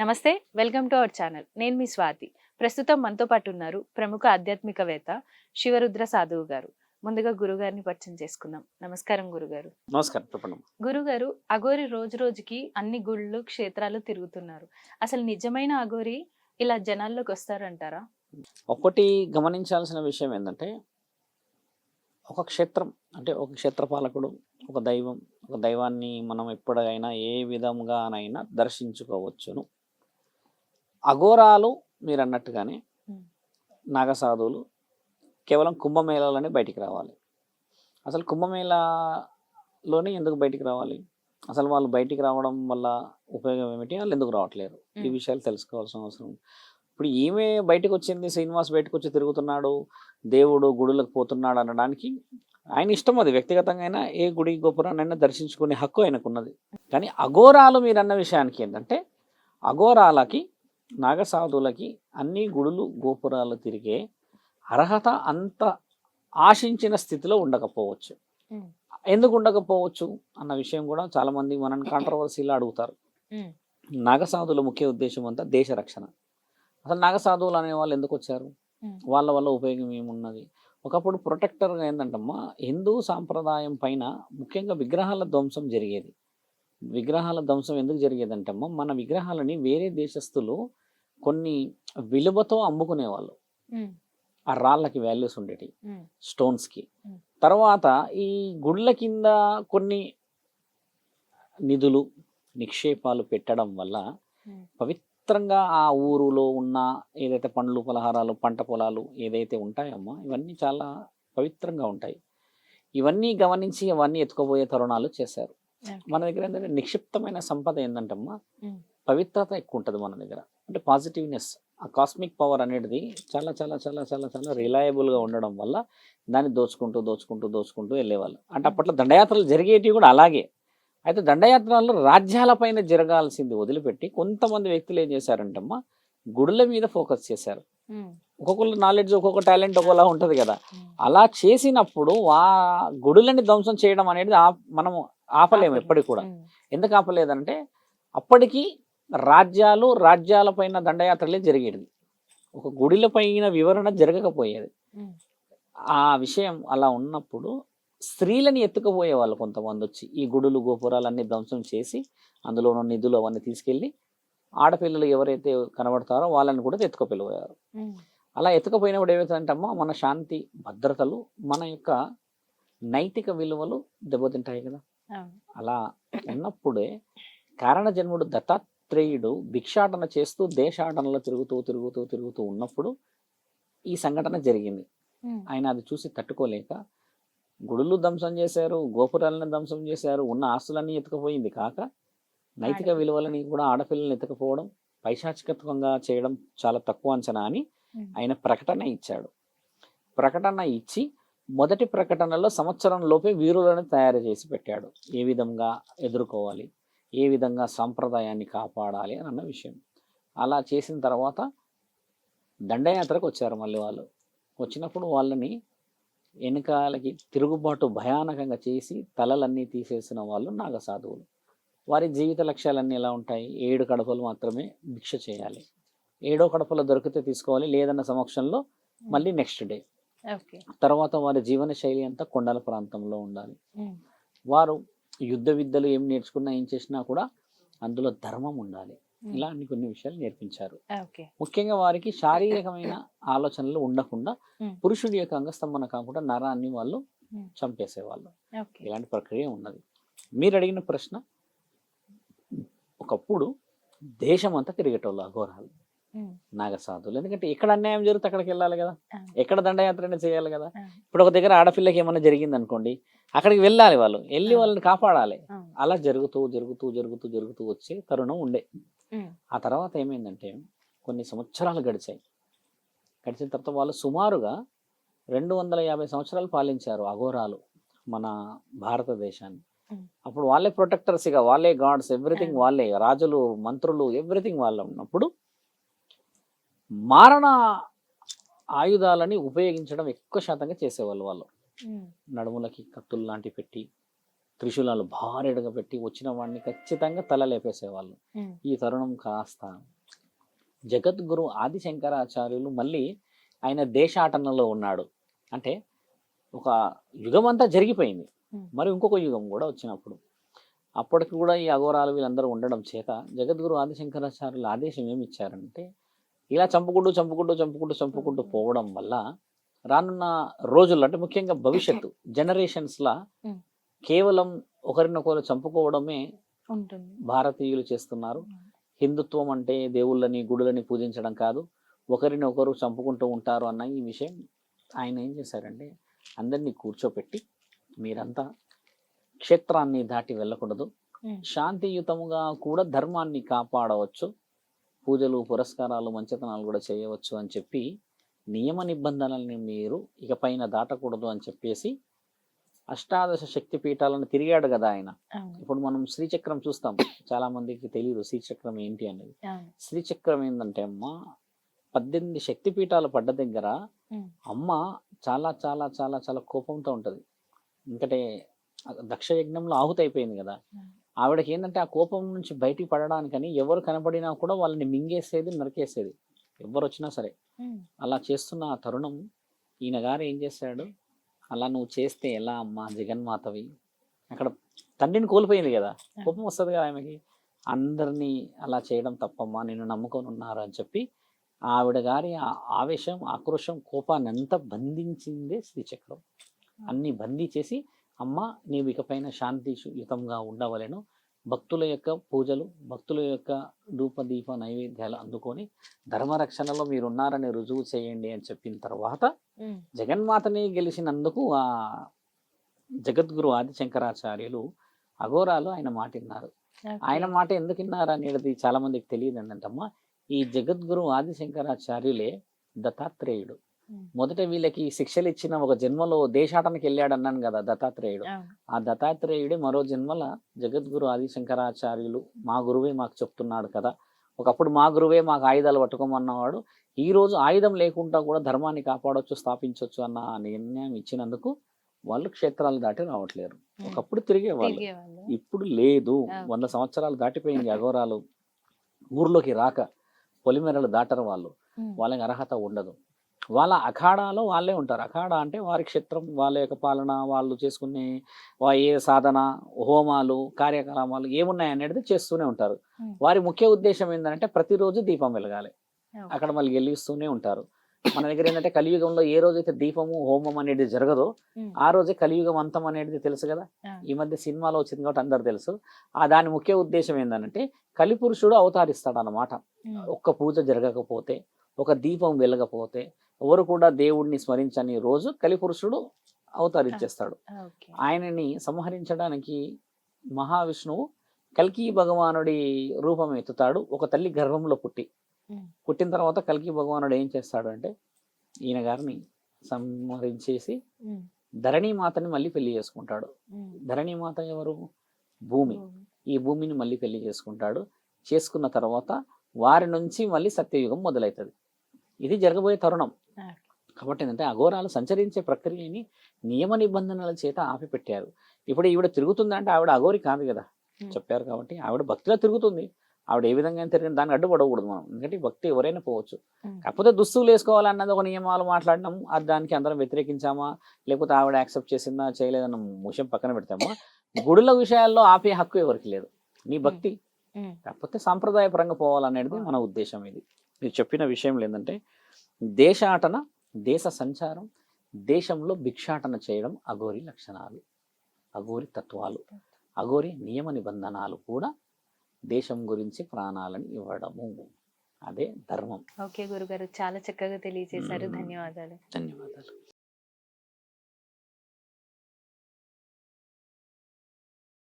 నమస్తే welcome to our channel. నేను మీ స్వాతి. ప్రస్తుతం మనతో పాటు ఉన్నారు ప్రముఖ ఆధ్యాత్మికవేత్త శివరుద్ర సాధువు గారు. ముందుగా గురుగారిని పరిచయం చేసుకుందాం. నమస్కారం గురుగారు. నమస్కారం చెప్పండి గురుగారు అఘోరి రోజు రోజుకి అన్ని గుళ్ళు క్షేత్రాలు తిరుగుతున్నారు. అసలు నిజమైన అఘోరి ఇలా జనాల్లోకి వస్తారంటారా? ఒకటి గమనించాల్సిన విషయం ఏంటంటే ఒక క్షేత్రం అంటే ఒక క్షేత్రపాలకుడు ఒక దైవం ఒక దైవాన్ని మనం ఎప్పుడైనా ఏ విధంగానైనా దర్శించుకోవచ్చును. అఘోరాలు మీరు అన్నట్టుగానే. నాగసాధువులు కేవలం కుంభమేళాలోనే బయటికి రావాలి అసలు కుంభమేళాలోనే ఎందుకు బయటికి రావాలి అసలు వాళ్ళు బయటికి రావడం వల్ల ఉపయోగం ఏమిటి వాళ్ళు ఎందుకు రావట్లేరు ఈ. విషయాలు తెలుసుకోవాల్సిన అవసరం ఉంది. ఇప్పుడు ఈమె బయటకు వచ్చింది శ్రీనివాస్ బయటకు వచ్చి తిరుగుతున్నాడు దేవుడు గుడులకు పోతున్నాడు అనడానికి ఆయన ఇష్టం అది వ్యక్తిగతంగా అయినా ఏ గుడి గోపురాన్నైనా దర్శించుకునే హక్కు ఆయనకున్నది కానీ అఘోరాలు మీరు అన్న విషయానికి ఏంటంటే అఘోరాలకి నాగసాధువులకి అన్ని గుడులు గోపురాలు తిరిగే అర్హత అంత ఆశించిన స్థితిలో ఉండకపోవచ్చు. ఎందుకు ఉండకపోవచ్చు? అన్న విషయం కూడా చాలా మంది మనని కాంట్రవర్సీలో అడుగుతారు. నాగసాధువుల ముఖ్య ఉద్దేశం అంతా దేశ రక్షణ. అసలు నాగసాధువులు అనే వాళ్ళు ఎందుకు వచ్చారు. వాళ్ళ వల్ల ఉపయోగం ఏమున్నది? ఒకప్పుడు ప్రొటెక్టర్గా ఏంటంటమ్మా హిందూ సాంప్రదాయం పైన ముఖ్యంగా విగ్రహాల ధ్వంసం జరిగేది. విగ్రహాల ధ్వంసం ఎందుకు జరిగేదంటమ్మా మన విగ్రహాలని వేరే దేశస్తులు కొన్ని విలువతో అమ్ముకునేవాళ్ళు. ఆ రాళ్ళకి వాల్యూస్ ఉమ్, స్టోన్స్కి. తర్వాత ఈ గుళ్ళ కింద కొన్ని నిధులు నిక్షేపాలు పెట్టడం వల్ల పవిత్రంగా ఆ ఊరులో ఉన్న ఏదైతే పండ్లు పలహారాలు పంట పొలాలు ఏదైతే ఉంటాయమ్మో ఇవన్నీ చాలా పవిత్రంగా ఉంటాయి. ఇవన్నీ గమనించి అవన్నీ ఎత్తుకోబోయే తరుణాలు చేశారు. మన దగ్గర ఏంటంటే నిక్షిప్తమైన సంపద ఏంటంటమ్మా ఉమ్, పవిత్రత ఎక్కువ ఉంటుంది మన దగ్గర. అంటే పాజిటివ్నెస్ ఆ కాస్మిక్ పవర్ అనేది చాలా చాలా చాలా చాలా చాలా రిలయబుల్గా ఉండడం వల్ల దాన్ని దోచుకుంటూ దోచుకుంటూ దోచుకుంటూ వెళ్ళేవాళ్ళు. అంటే అప్పట్లో దండయాత్రలు జరిగేటివి కూడా అలాగే. అయితే దండయాత్రలు రాజ్యాలపైన జరగాల్సింది వదిలిపెట్టి కొంతమంది వ్యక్తులు ఏం చేశారంటమ్మా గుడుల మీద ఫోకస్ చేశారు. ఒక్కొక్కరు నాలెడ్జ్ ఒక్కొక్క టాలెంట్ ఒకలా ఉంటుంది కదా. అలా చేసినప్పుడు ఆ గుడులని ధ్వంసం చేయడం అనేది ఆ- మనం ఆపలేము ఎప్పటికి కూడా. ఎందుకు ఆపలేదంటే అప్పటికి రాజ్యాలు రాజ్యాలపైన దండయాత్రలే జరిగేది ఒక గుడిల పైన వివరణ జరగకపోయేది. ఆ విషయం అలా ఉన్నప్పుడు స్త్రీలని ఎత్తుకుపోయే వాళ్ళు కొంతమంది వచ్చి ఈ గుడులు గోపురాలన్నీ ధ్వంసం చేసి అందులో ఉన్న నిధులు అవన్నీ తీసుకెళ్ళి ఆడపిల్లలు ఎవరైతే కనబడతారో వాళ్ళని కూడా ఎత్తుకుపోయారు అలా ఎత్తుకుపోయినప్పుడు ఏమవుతుందంటమ్మా మన శాంతి భద్రతలు మన యొక్క నైతిక విలువలు దెబ్బతింటాయి కదా. అలా ఉన్నప్పుడే కారణ జన్ముడు దత్తాత్రేయుడు భిక్షాటన చేస్తూ దేశాటనలో తిరుగుతూ తిరుగుతూ తిరుగుతూ ఉన్నప్పుడు ఈ సంఘటన జరిగింది. ఆయన అది చూసి తట్టుకోలేక గుడులు ధ్వంసం చేశారు గోపురాలను ధ్వంసం చేశారు ఉన్న ఆస్తులన్నీ ఎత్తుకుపోయింది కాక నైతిక. విలువలని కూడా ఆడపిల్లల్ని ఎత్తుకుపోవడం పైశాచికత్వంగా చేయడం చాలా తక్కువ అంచనా అని ఆయన ప్రకటన ఇచ్చాడు. ప్రకటన ఇచ్చి మొదటి ప్రకటనలో సంవత్సరం లోపే వీరులను తయారు చేసి పెట్టాడు. ఏ విధంగా ఎదుర్కోవాలి? ఏ విధంగా సాంప్రదాయాన్ని కాపాడాలి అని అన్న విషయం. అలా చేసిన తర్వాత దండయాత్రకు వచ్చారు మళ్ళీ వాళ్ళు. వచ్చినప్పుడు వాళ్ళని వెనకాలకి తిరుగుబాటు భయానకంగా చేసి తలలన్నీ తీసేసిన వాళ్ళు నాగసాధువులు. వారి జీవిత లక్ష్యాలన్నీ ఎలా ఉంటాయి? ఏడు కడపలు మాత్రమే భిక్ష చేయాలి. ఏడో కడపలో దొరికితే తీసుకోవాలి లేదన్న సమక్షంలో మళ్ళీ నెక్స్ట్ డే. తర్వాత వారి జీవన శైలి అంతా కొండల ప్రాంతంలో ఉండాలి. వారు యుద్ధ విద్యలు ఏం నేర్చుకున్నా ఏం చేసినా కూడా అందులో ధర్మం ఉండాలి. ఉమ్, ఇలా అన్ని కొన్ని విషయాలు నేర్పించారు. ముఖ్యంగా వారికి శారీరకమైన ఆలోచనలు ఉండకుండా. పురుషుడి యొక్క అంగస్తంభన కాకుండా నరాన్ని వాళ్ళు. చంపేసేవాళ్ళు. ఇలాంటి ప్రక్రియ ఉన్నది. మీరు అడిగిన ప్రశ్న ఒకప్పుడు దేశం అంతా తిరిగేటోళ్ళు అఘోరాలు. నాగసాధువులు ఎందుకంటే ఎక్కడ అన్యాయం జరిగితే అక్కడికి వెళ్ళాలి కదా. ఎక్కడ దండయాత్ర చేయాలి కదా. ఇప్పుడు ఒక దగ్గర ఆడపిల్లకి ఏమైనా జరిగింది అనుకోండి అక్కడికి వెళ్ళాలి వాళ్ళు. వెళ్ళి. వాళ్ళని కాపాడాలి. అలా జరుగుతూ జరుగుతూ జరుగుతూ జరుగుతూ వచ్చే తరుణం ఉండే. ఆ తర్వాత ఏమైందంటే కొన్ని సంవత్సరాలు గడిచాయి. గడిచిన తర్వాత వాళ్ళు సుమారుగా రెండు వందల యాభై సంవత్సరాలు పాలించారు అఘోరాలు మన భారతదేశాన్ని. అప్పుడు వాళ్ళే ప్రొటెక్టర్స్ ఇక. వాళ్ళే గాడ్స్ ఎవ్రీథింగ్. వాళ్ళే. రాజులు మంత్రులు ఎవ్రీథింగ్ వాళ్ళ ఉన్నప్పుడు మారణ ఆయుధాలని ఉపయోగించడం ఎక్కువ శాతంగా చేసేవాళ్ళు వాళ్ళు. నడుములకి కత్తులు లాంటివి పెట్టి త్రిశూలాలు భారీగా పెట్టి వచ్చిన వాడిని ఖచ్చితంగా తల లేపేసేవాళ్ళు. ఈ తరుణం కాస్త జగద్గురు ఆదిశంకరాచార్యులు మళ్ళీ ఆయన దేశాటనలో ఉన్నాడు. అంటే ఒక యుగం అంతా జరిగిపోయింది. మరి ఇంకొక యుగం కూడా వచ్చినప్పుడు. అప్పటికి కూడా ఈ అఘోరాలు వీళ్ళందరూ ఉండడం చేత జగద్గురు ఆదిశంకరాచార్యులు ఆదేశం ఏమి ఇచ్చారంటే ఇలా చంపుకుంటూ చంపుకుంటూ చంపుకుంటూ చంపుకుంటూ పోవడం వల్ల రానున్న రోజుల్లో అంటే ముఖ్యంగా భవిష్యత్తు జనరేషన్స్లా. కేవలం ఒకరినొకరు చంపుకోవడమే భారతీయులు చేస్తున్నారు. హిందుత్వం అంటే దేవుళ్ళని గుడులని పూజించడం కాదు. ఒకరిని ఒకరు చంపుకుంటూ ఉంటారు అన్న ఈ విషయం ఆయన ఏం చేశారంటే అందరినీ కూర్చోపెట్టి మీరంతా క్షేత్రాన్ని దాటి వెళ్ళకూడదు. శాంతియుతముగా కూడా ధర్మాన్ని కాపాడవచ్చు. పూజలు పురస్కారాలు మంచితనాలు కూడా చేయవచ్చు అని చెప్పి నియమ నిబంధనల్ని మీరు ఇక పైన దాటకూడదు అని చెప్పేసి అష్టాదశ శక్తి పీఠాలను తిరిగాడు కదా ఆయన. ఇప్పుడు మనం శ్రీచక్రం చూస్తాం. చాలా మందికి తెలియదు శ్రీచక్రం ఏంటి అనేది. శ్రీచక్రం ఏంటంటే అమ్మ పద్దెనిమిది శక్తి పీఠాలు పడ్డ దగ్గర అమ్మ చాలా చాలా చాలా చాలా కోపంతో ఉంటది. ఎందుకంటే దక్ష యజ్ఞంలో ఆహుతి అయిపోయింది కదా. ఆవిడకి ఏంటంటే ఆ కోపం నుంచి బయటికి పడడానికని ఎవరు కనపడినా కూడా వాళ్ళని మింగేసేది నరికేసేది. ఎవరు వచ్చినా సరే అలా చేస్తున్న ఆ తరుణం ఈయన గారు ఏం చేశాడు? అలా నువ్వు చేస్తే ఎలా అమ్మా జగన్మాతవి? అక్కడ తండ్రిని కోల్పోయింది కదా. కోపం వస్తుంది కదా ఆమెకి. అందరినీ అలా చేయడం తప్పమ్మా నిన్ను నమ్ముకొని ఉన్నారు అని చెప్పి ఆవిడ గారి ఆవేశం ఆక్రోశం కోపాన్ని అంతా బంధించిందే శ్రీచక్రం. అన్ని బందీ చేసి అమ్మ నీవు ఇకపైన శాంతియుతంగా ఉండవలెను. భక్తుల యొక్క పూజలు భక్తుల యొక్క దీప నైవేద్యాలు అందుకొని ధర్మరక్షణలో మీరు ఉన్నారని రుజువు చేయండి అని చెప్పిన తర్వాత జగన్మాతని గెలిచినందుకు ఆ జగద్గురు ఆదిశంకరాచార్యులు అఘోరాలు ఆయన మాట విన్నారు. ఆయన మాట ఎందుకు విన్నారు అనేది చాలా మందికి తెలియదు ఏంటంటమ్మా ఈ జగద్గురు ఆదిశంకరాచార్యులే దత్తాత్రేయుడు. ఉమ్, మొదట వీళ్ళకి శిక్షలు ఇచ్చిన ఒక జన్మలో దేశాటనకి వెళ్ళాడు అన్నాను కదా దత్తాత్రేయుడు. ఆ. దత్తాత్రేయుడే మరో జన్మల జగద్గురు ఆదిశంకరాచార్యులు మా గురువే మాకు చెప్తున్నాడు కదా. ఒకప్పుడు మా గురువే మాకు ఆయుధాలు పట్టుకోమన్నవాడు. ఈ రోజు ఆయుధం లేకుండా కూడా ధర్మాన్ని కాపాడొచ్చు స్థాపించవచ్చు అన్న నిర్ణయం ఇచ్చినందుకు వాళ్ళు క్షేత్రాలు దాటి రావట్లేరు. ఒకప్పుడు తిరిగే వాళ్ళు తిరిగేవాళ్ళు. ఇప్పుడు లేదు. వంద సంవత్సరాలు దాటిపోయింది అఘోరాలు. ఊర్లోకి రాక పొలిమేరలు దాటరు వాళ్ళు. వాళ్ళకి అర్హత ఉండదు. వాళ్ళ అఖాడాలో వాళ్ళే ఉంటారు. అఖాడా అంటే వారి క్షేత్రం వాళ్ళ యొక్క పాలన వాళ్ళు చేసుకునే ఏ సాధన హోమాలు కార్యకలాపాలు ఏమున్నాయి అనేది చేస్తూనే ఉంటారు. వారి ముఖ్య ఉద్దేశం ఏంటంటే ప్రతిరోజు దీపం వెలగాలి. అక్కడ మళ్ళీ వెలిగిస్తూనే ఉంటారు. మన దగ్గర ఏంటంటే కలియుగంలో ఏ రోజైతే దీపము హోమం అనేది జరగదో ఆ రోజే కలియుగం అంతం అనేది తెలుసు కదా? ఈ మధ్య సినిమాలో వచ్చింది కాబట్టి అందరు తెలుసు. ఆ దాని ముఖ్య ఉద్దేశం ఏంటంటే కలిపురుషుడు అవతారిస్తాడు అన్నమాట ఒక్క పూజ జరగకపోతే ఒక దీపం వెలగపోతే ఎవరు కూడా దేవుడిని స్మరించని రోజు కలిపురుషుడు అవతరించేస్తాడు ఆయనని సంహరించడానికి మహావిష్ణువు కల్కి భగవానుడి రూపం ఎత్తుతాడు. ఒక తల్లి గర్భంలో పుట్టి పుట్టిన తర్వాత కల్కి భగవానుడు ఏం చేస్తాడు అంటే ఈయన గారిని సంహరించేసి ధరణి మాతని మళ్ళీ పెళ్ళి చేసుకుంటాడు. ధరణి మాత ఎవరు? భూమి. భూమి. ఈ భూమిని మళ్ళీ పెళ్ళి చేసుకుంటాడు. చేసుకున్న తర్వాత వారి నుంచి మళ్ళీ సత్యయుగం మొదలవుతుంది ఇది జరగబోయే తరుణం. కాబట్టి ఏంటంటే అఘోరాలు సంచరించే ప్రక్రియని నియమ నిబంధనల చేత ఆపిపెట్టారు. ఇప్పుడు ఈవిడ తిరుగుతుందంటే ఆవిడ అఘోరి కాదు కదా. చెప్పారు కాబట్టి ఆవిడ భక్తిలో తిరుగుతుంది. ఆవిడ ఏ విధంగా తిరిగిన దాన్ని అడ్డుపడకూడదు మనం. ఎందుకంటే భక్తి ఎవరైనా పోవచ్చు. కాకపోతే దుస్తులు వేసుకోవాలన్నది ఒక నియమాలు మాట్లాడినాం. అది దానికి అందరం వ్యతిరేకించామా? లేకపోతే ఆవిడ యాక్సెప్ట్ చేసిందా? చేయలేదన్న విషయం పక్కన పెడతామా? గుడుల విషయాల్లో ఆపే హక్కు ఎవరికి లేదు. నీ భక్తి. కాకపోతే సాంప్రదాయపరంగా పోవాలనేది మన ఉద్దేశం ఇది. మీరు చెప్పిన విషయం ఏంటంటే దేశాటన దేశ సంచారం దేశంలో భిక్షాటన చేయడం అఘోరి లక్షణాలు అఘోరి తత్వాలు అఘోరి నియమ నిబంధనలు కూడా దేశం గురించి ప్రాణాలను ఇవ్వడము. అదే ధర్మం. ఓకే గురుగారు చాలా చక్కగా తెలియజేశారు. ధన్యవాదాలు. ధన్యవాదాలు.